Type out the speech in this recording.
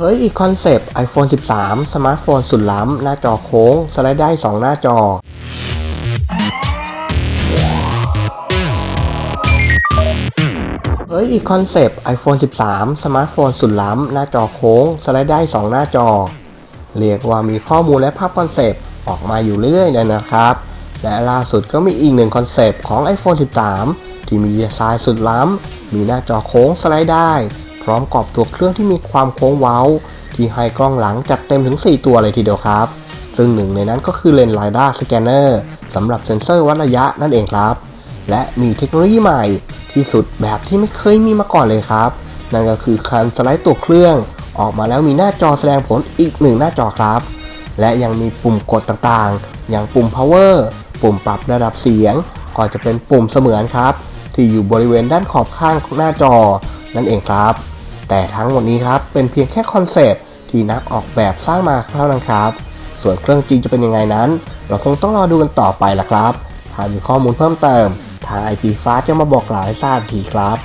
เฮ้ยคอนเซปต์ iPhone 13 สมาร์ทโฟนสุดล้ำ หน้าจอโค้ง สไลด์ได้ 2 หน้าจอ เฮ้ยคอนเซปต์ iPhone 13 สมาร์ทโฟนสุดล้ำ หน้าจอโค้ง สไลด์ได้ 2 หน้าจอ เรียกว่ามีข้อมูลและภาพคอนเซปต์ ออกมาอยู่เรื่อยๆเลยนะครับ และล่าสุดก็มีอีกหนึ่งคอนเซปต์ของ iPhone 13 ที่มีดีไซน์สุดล้ำ มีหน้าจอโค้งสไลด์ได้ ร้อมกรอบตัวเครื่องที่มีความโค้งเว้า ที่ให้กล้องหลังจัดเต็มถึง 4 ตัวเลยทีเดียวครับ ซึ่งหนึ่งในนั้นก็คือเลนส์ LiDAR Scanner สำหรับเซ็นเซอร์วัดระยะนั่นเองครับ และมีเทคโนโลยีใหม่ที่สุดแบบที่ไม่เคยมีมาก่อนเลยครับ นั่นก็คือการสไลด์ตัวเครื่อง ออกมาแล้วมีหน้าจอแสดงผลอีกหนึ่งหน้าจอครับ และยังมีปุ่มกดต่างๆ อย่างปุ่ม power ปุ่มปรับระดับเสียง ก็จะเป็นปุ่มเสมือนครับ ที่อยู่บริเวณด้านขอบข้างของหน้าจอนั่นเองครับ แต่ทั้งหมดนี้ครับเป็นเพียงแค่คอนเซปต์ที่นักออกแบบสร้างมาเท่านั้นครับ ส่วนเครื่องจริงจะเป็นยังไงนั้น เราคงต้องรอดูกันต่อไปละครับถ้ามีข้อมูลเพิ่มเติม ทางไอพีฟ้าจะมาบอกกล่าวให้ทราบทีครับ